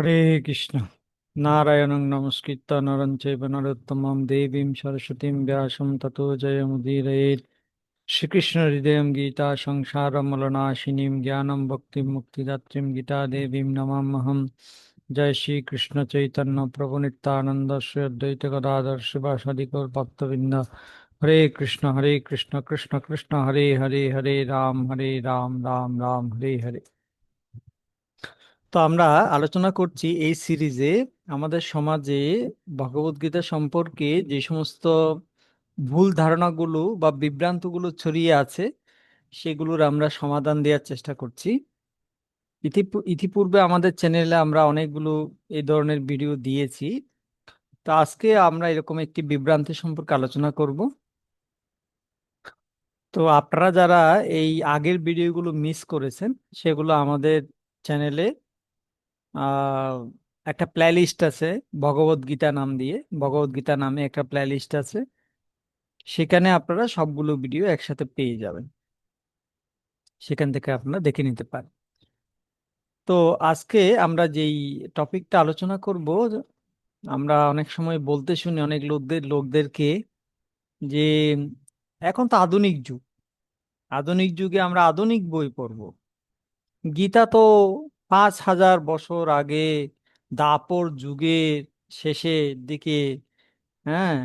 হরে কৃষ্ণ। নারায়ণং নমস্কৃত্য নরং চৈব নরোত্তমং দেবীং সরস্বতীং ব্যাসং ততো জয়মুদীরয়েৎ শ্রীকৃষ্ণ হৃদয়ং গীতা সংসারমলনাশিনীং জ্ঞানম ভক্তিম মুক্তিদাত্রীং গীতা দেবীং নমাম্যহম জয় শ্রীকৃষ্ণ চৈতন্য প্রভু নিত্যানন্দ শ্রী অদ্বৈত গদাধর শিবাসাদি গৌর ভক্তবৃন্দ। হরে কৃষ্ণ হরে কৃষ্ণ কৃষ্ণ কৃষ্ণ, হরে হরে হরে রাম হরে রাম রাম রাম, হরে হরে। তো আমরা আলোচনা করছি এই সিরিজে আমাদের সমাজে ভগবদ্গীতা সম্পর্কে যে সমস্ত ভুল ধারণাগুলো বা বিভ্রান্তগুলো ছড়িয়ে আছে, সেগুলোর আমরা সমাধান দেওয়ার চেষ্টা করছি। ইতিপূ- ইতিপূর্বে আমাদের চ্যানেলে আমরা অনেকগুলো এই ধরনের ভিডিও দিয়েছি। তো আজকে আমরা এরকম একটি বিভ্রান্তি সম্পর্কে আলোচনা করব। তো আপনারা যারা এই আগের ভিডিওগুলো মিস করেছেন, সেগুলো আমাদের চ্যানেলে একটা প্লেলিস্ট আছে, ভগবত গীতা নাম দিয়ে। ভগবত গীতা নামে একটা প্লেলিস্ট আছে। সেখানে আপনারা সবগুলো ভিডিও একসাথে পেয়ে যাবেন। সেখান থেকে আপনারা দেখে নিতে পারেন। তো আজকে আমরা যেই টপিকটা আলোচনা করব, আমরা অনেক সময় বলতে শুনি অনেক লোকদের, লোকদেরকে যে এখন তো আধুনিক যুগ। আধুনিক যুগে আমরা আধুনিক বই পড়ব। গীতা তো পাঁচ হাজার বছর আগে দাপর যুগের শেষের দিকে হ্যাঁ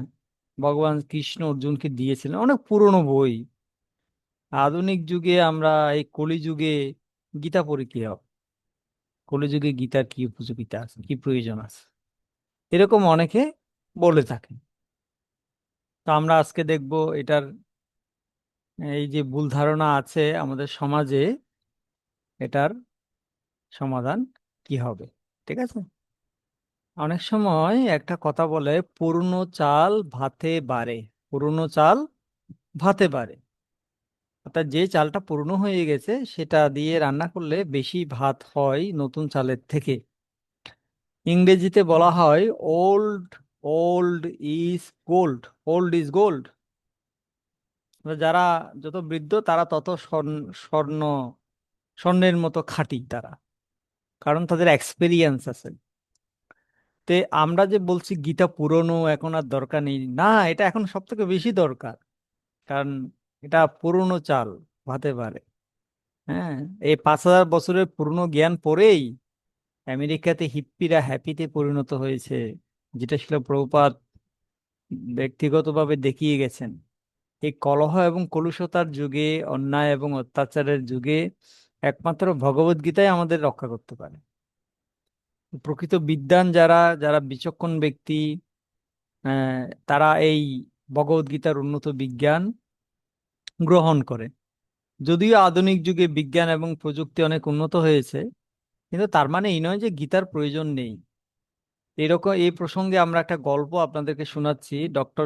ভগবান কৃষ্ণ অর্জুনকে দিয়েছিলেন। অনেক পুরনো বই। আধুনিক যুগে আমরা এই কলিযুগে গীতা পড়ি কি হবে কলিযুগে গীতার কি উপযোগিতা আছে? কি প্রয়োজন আছে? এরকম অনেকে বলে থাকেন। তো আমরা আজকে দেখব এটার, এই যে ভুল ধারণা আছে আমাদের সমাজে, এটার সমাধান কি হবে? ঠিক আছে? অনেক সময় একটা কথা বলে, পুরনো চাল ভাতে বাড়ে। পুরনো চাল ভাতে বাড়ে। অর্থাৎ যে চালটা পুরনো হয়ে গেছে, সেটা দিয়ে রান্না করলে বেশি ভাত হয় নতুন চালের থেকে। ইংরেজিতে বলা হয়, old old is gold. Old is gold. যারা যত বৃদ্ধ, তারা তত স্বর্ণ স্বর্ণ, স্বর্ণের মতো খাঁটি তারা। কারণ তাদের এক্সপেরিয়েন্স আছে। তে আমরা যে বলছি গীতা পুরনো, এখন আর দরকার নেই। না, এটা এখন সব থেকে বেশি দরকার। কারণ এটা পুরনো চাল, ভাতে পারে। হ্যাঁ এই পাঁচ হাজার বছরের পুরনো জ্ঞান পরেই আমেরিকাতে হিপ্পিরা হ্যাপিতে পরিণত হয়েছে, যেটা ছিল প্রভুপাদ ব্যক্তিগতভাবে দেখিয়ে গেছেন। এই কলহ এবং কলুষতার যুগে, অন্যায় এবং অত্যাচারের যুগে একমাত্র ভগবত গীতাই আমাদের রক্ষা করতে পারে। প্রকৃত বিদ্বান যারা যারা বিচক্ষণ ব্যক্তি তারা এই ভগবত গীতার উন্নত বিজ্ঞান গ্রহণ করে। যদিও আধুনিক যুগে বিজ্ঞান এবং প্রযুক্তি অনেক উন্নত হয়েছে, কিন্তু তার মানে এই নয় যে গীতার প্রয়োজন নেই। এরকম, এই প্রসঙ্গে আমরা একটা গল্প আপনাদেরকে শোনাচ্ছি, ডক্টর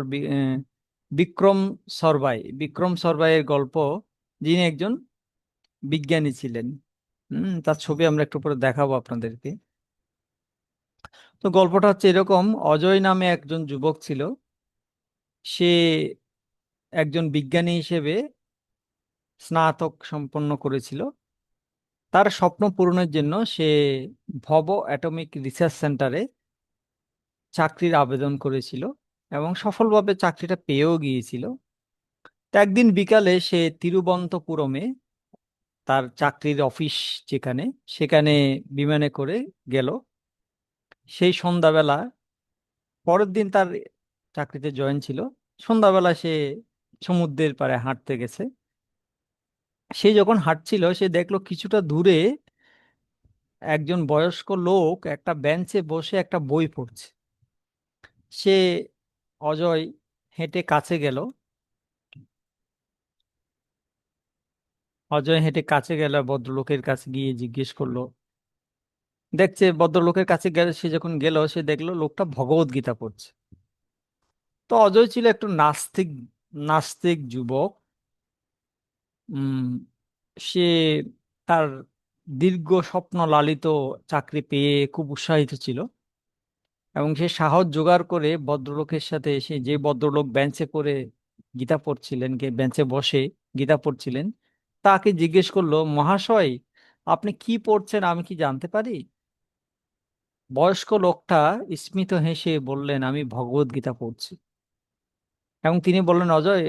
বিক্রম সরবাই। বিক্রম সরবাইয়ের গল্প, যিনি একজন বিজ্ঞানী ছিলেন। হম, তার ছবি আমরা একটু পরে দেখাবো আপনাদেরকে। তো গল্পটা হচ্ছে এরকম, অজয় নামে একজন যুবক ছিল। সে একজন বিজ্ঞানী হিসেবে স্নাতক সম্পন্ন করেছিল। তার স্বপ্ন পূরণের জন্য সে ভব অ্যাটমিক রিসার্চ সেন্টারে চাকরির আবেদন করেছিল এবং সফলভাবে চাকরিটা পেয়েও গিয়েছিল। তো একদিন বিকালে সে তিরুবন্তপুরমে তার চাকরির অফিস যেখানে, সেখানে বিমানে করে গেল। সেই সন্ধ্যাবেলা, পরের দিন তার চাকরিতে জয়েন ছিল। সন্ধ্যাবেলা সে সমুদ্রের পাড়ে হাঁটতে গেছে। সে যখন হাঁটছিল, সে দেখল কিছুটা দূরে একজন বয়স্ক লোক একটা বেঞ্চে বসে একটা বই পড়ছে। সে অজয় হেঁটে কাছে গেল। অজয় হেঁটে কাছে গেল, ভদ্রলোকের কাছে গিয়ে জিজ্ঞেস করল দেখছে ভদ্রলোকের কাছে গেলে, সে যখন গেল, সে দেখল লোকটা ভগবত গীতা পড়ছে। তো অজয় ছিল একটু নাস্তিক নাস্তিক যুবক। উম, সে তার দীর্ঘ স্বপ্ন লালিত চাকরি পেয়ে খুব উৎসাহিত ছিল এবং সে সাহস জোগাড় করে ভদ্রলোকের সাথে সে যে ভদ্রলোক বেঞ্চে করে গীতা পড়ছিলেন, কে বেঞ্চে বসে গীতা পড়ছিলেন তাকে জিজ্ঞেস করল, মহাশয়, আপনি কি পড়ছেন আমি কি জানতে পারি? বয়স্ক লোকটা স্মিত হেসে বললেন, আমি ভগবত গীতা পড়ছি। এবং তিনি বললেন, অজয়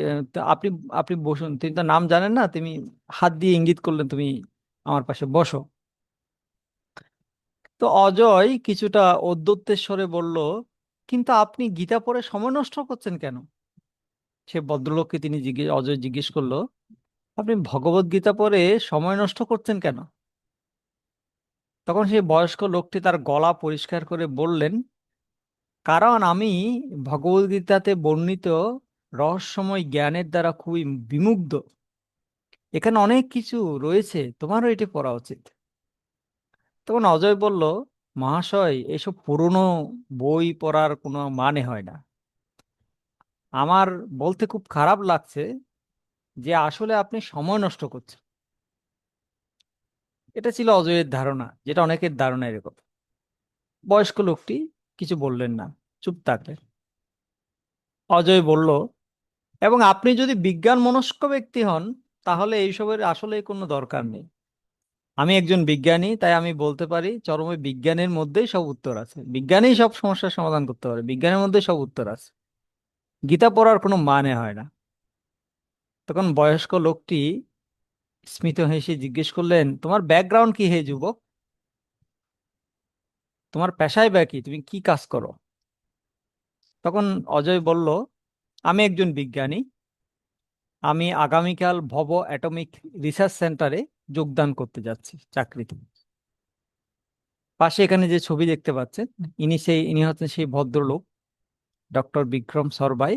আপনি আপনি বসুন, তিনি তো নাম জানেন না তুমি হাত দিয়ে ইঙ্গিত করলেন, তুমি আমার পাশে বসো। তো অজয় কিছুটা স্বরে বলল, কিন্তু আপনি গীতা পড়ে সময় নষ্ট করছেন কেন? সে ভদ্রলোককে তিনি জিজ্ঞেস অজয় জিজ্ঞেস করল আপনি ভগবত গীতা পড়ে সময় নষ্ট করছেন কেন? তখন সেই বয়স্ক লোকটি তার গলা পরিষ্কার করে বললেন, কারণ আমি ভগবদ্গীতাতে বর্ণিত রহস্যময় জ্ঞানের দ্বারা খুবই বিমুগ্ধ। এখানে অনেক কিছু রয়েছে, তোমারও এটি পড়া উচিত। তখন অজয় বলল, মহাশয়, এসব পুরনো বই পড়ার কোনো মানে হয় না। আমার বলতে খুব খারাপ লাগছে যে আসলে আপনি সময় নষ্ট করছেন। এটা ছিল অজয়ের ধারণা, যেটা অনেকের ধারণা এরকম। বয়স্ক লোকটি কিছু বললেন না, চুপ থাকলেন। অজয় বলল, এবং আপনি যদি বিজ্ঞান মনস্ক ব্যক্তি হন, তাহলে এইসবের আসলে কোনো দরকার নেই। আমি একজন বিজ্ঞানী, তাই আমি বলতে পারি চরমে বিজ্ঞানের মধ্যেই সব উত্তর আছে। বিজ্ঞানই সব সমস্যার সমাধান করতে পারে, বিজ্ঞানের মধ্যেই সব উত্তর আছে। গীতা পড়ার কোনো মানে হয় না। তখন বয়স্ক লোকটি স্মিত হেসে জিজ্ঞেস করলেন, তোমার ব্যাকগ্রাউন্ড কি হে যুবক? তোমার পেশায় বা কি? তুমি কি কাজ করো? তখন অজয় বলল, আমি একজন বিজ্ঞানী। আমি আগামীকাল ভব অ্যাটমিক রিসার্চ সেন্টারে যোগদান করতে যাচ্ছি চাকরিতে। পাশে এখানে যে ছবি দেখতে পাচ্ছেন, ইনি সেই, ইনি হচ্ছেন সেই ভদ্রলোক, ডক্টর বিক্রম সরবাই।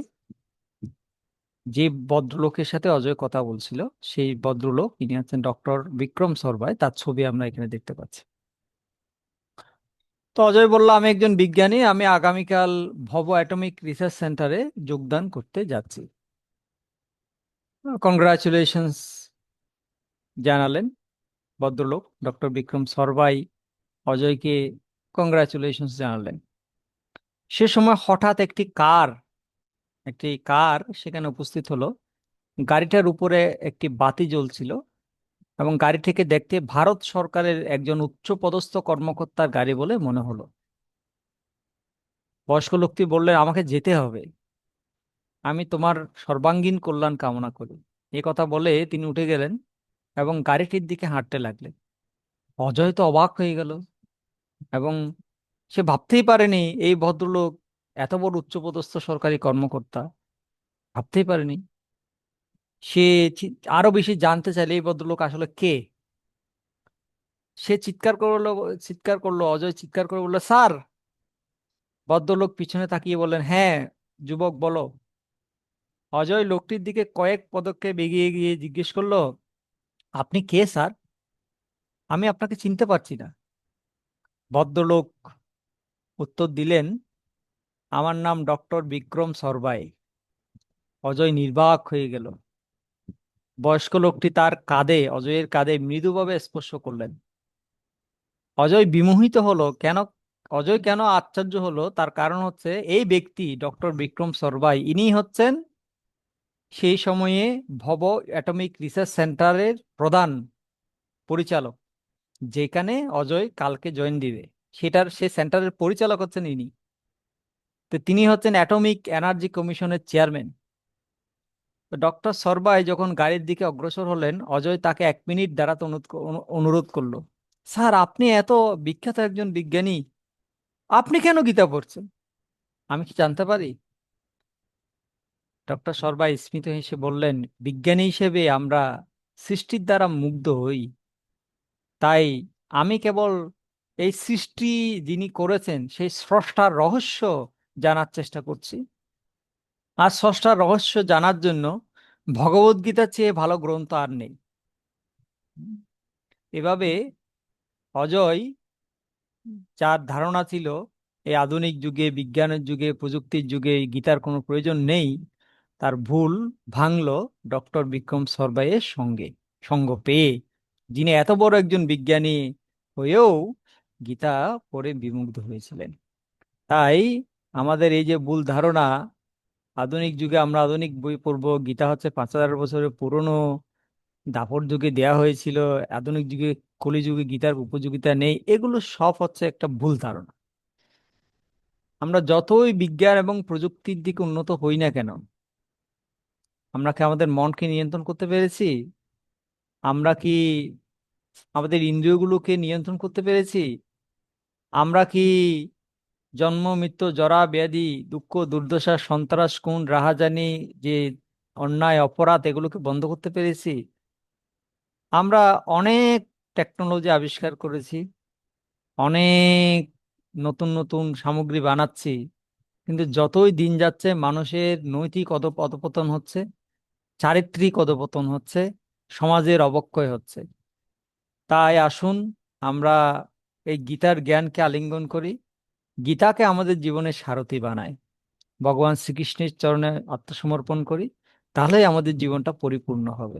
যে ভদ্রলোকের সাথে অজয় কথা বলছিল, সেই ভদ্রলোক, ইনি হচ্ছেন ডক্টর বিক্রম সরবাই তার ছবি আমরা এখানে দেখতে পাচ্ছি। তো অজয় বলল, আমি একজন বিজ্ঞানী, আমি আগামীকাল ভব অ্যাটমিক রিসার্চ সেন্টারে যোগদান করতে যাচ্ছি। কংগ্রাচুলেশনস জানালেন ভদ্রলোক, ডক্টর বিক্রম সরবাই অজয়কে কংগ্রাচুলেশনস জানালেন। সে সময় হঠাৎ একটি কার একটি কার সেখানে উপস্থিত হলো। গাড়িটার উপরে একটি বাতি জ্বলছিল এবং গাড়ি থেকে দেখতে ভারত সরকারের একজন উচ্চপদস্থ কর্মকর্তার গাড়ি বলে মনে হলো। বয়স্ক লোকটি বললেন আমাকে যেতে হবে। আমি তোমার সর্বাঙ্গীন কল্যাণ কামনা করি। এ কথা বলে তিনি উঠে গেলেন এবং গাড়িটির দিকে হাঁটতে লাগলেন। অজয় তো অবাক হয়ে গেল এবং সে ভাবতেই পারেনি, এই ভদ্রলোক এত বড় উচ্চপদস্থ সরকারি কর্মকর্তা? ভাবতেই পারেনি। সে আরও বেশি জানতে চাইলে এই ভদ্রলোক আসলে কে? সে চিৎকার করল চিৎকার করল, অজয় চিৎকার করে বলল, স্যার! ভদ্রলোক পিছনে তাকিয়ে বললেন হ্যাঁ যুবক বলো। অজয় লোকটির দিকে কয়েক পদক্ষেপ এগিয়ে গিয়ে জিজ্ঞেস করল, আপনি কে, স্যার? আমি আপনাকে চিনতে পারছি না। ভদ্রলোক উত্তর দিলেন আমার নাম ডক্টর বিক্রম সরবাই। অজয় নির্বাক হয়ে গেল। বয়স্ক লোকটি তার কাঁধে, অজয়ের কাঁধে মৃদুভাবে স্পর্শ করলেন। অজয় বিমোহিত হলো, কেন, অজয় কেন আশ্চর্য হলো, তার কারণ হচ্ছে এই ব্যক্তি, ডক্টর বিক্রম সরবাই। ইনি হচ্ছেন সেই সময়ে ভব অ্যাটমিক রিসার্চ সেন্টারের প্রধান পরিচালক, যেখানে অজয় কালকে জয়েন দিবে। সেটার, সে সেন্টারের পরিচালক হচ্ছেন ইনি। তো তিনি হচ্ছেন অ্যাটমিক এনার্জি কমিশনের চেয়ারম্যান। ডক্টর সরবাই যখন গাড়ির দিকে অগ্রসর হলেন, অজয় তাকে এক মিনিট দাঁড়াতে অনুরোধ অনু- অনুরোধ করল। স্যার, আপনি এত বিখ্যাত একজন বিজ্ঞানী, আপনি কেন গীতা পড়ছেন? আমি কি জানতে পারি? ডক্টর সরবাই স্মিত হেসে বললেন, বিজ্ঞানী হিসেবে আমরা সৃষ্টির দ্বারা মুগ্ধ হই। তাই আমি কেবল এই সৃষ্টি যিনি করেছেন, সেই স্রষ্টার রহস্য জানার চেষ্টা করছি। আর স্রষ্টার রহস্য জানার জন্য ভগবদ্গীতার চেয়ে ভালো গ্রন্থ আর নেই। এভাবে অজয় যার ধারণা ছিল এই আধুনিক যুগে, বিজ্ঞানের যুগে, প্রযুক্তির যুগে গীতার কোনো প্রয়োজন নেই তার ভুল ভাঙলো ডক্টর বিক্রম সরবাইয়ের সঙ্গে, সঙ্গ পেয়ে। যিনি এত বড় একজন বিজ্ঞানী হয়েও গীতা পড়ে বিমুগ্ধ হয়েছিলেন। তাই আমাদের এই যে ভুল ধারণা, আধুনিক যুগে আমরা আধুনিক বই পড়ব। গীতা হচ্ছে পাঁচ হাজার বছরের পুরনো দাপর যুগে দেয়া হয়েছিল। আধুনিক যুগে, কলিযুগে গীতার উপযোগিতা নেই। এগুলো সব হচ্ছে একটা ভুল ধারণা। আমরা যতই বিজ্ঞান এবং প্রযুক্তির দিকে উন্নত হই না কেন, আমরা কি আমাদের মনকে নিয়ন্ত্রণ করতে পেরেছি? আমরা কি আমাদের ইন্দ্রিয়গুলোকে নিয়ন্ত্রণ করতে পেরেছি? আমরা কি জন্ম, মৃত্যু, জরা, ব্যাধি, দুঃখ, দুর্দশা, সন্ত্রাস, খুন, রাহাজানি, যে অন্যায়, অপরাধ, এগুলোকে বন্ধ করতে পেরেছি। আমরা অনেক টেকনোলজি আবিষ্কার করেছি, অনেক নতুন নতুন সামগ্রী বানাচ্ছি, কিন্তু যতই দিন যাচ্ছে, মানুষের নৈতিক অধপ অধপতন হচ্ছে, চারিত্রিক অধপতন হচ্ছে, সমাজের অবক্ষয় হচ্ছে। তাই আসুন, আমরা এই গীতার জ্ঞানকে আলিঙ্গন করি গীতাকে আমাদের জীবনের সারথি বানায়। ভগবান শ্রীকৃষ্ণের চরণে আত্মসমর্পণ করি, তাহলেই আমাদের জীবনটা পরিপূর্ণ হবে।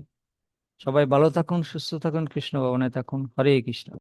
সবাই ভালো থাকুন, সুস্থ থাকুন, কৃষ্ণ ভবনে থাকুন। হরে কৃষ্ণ।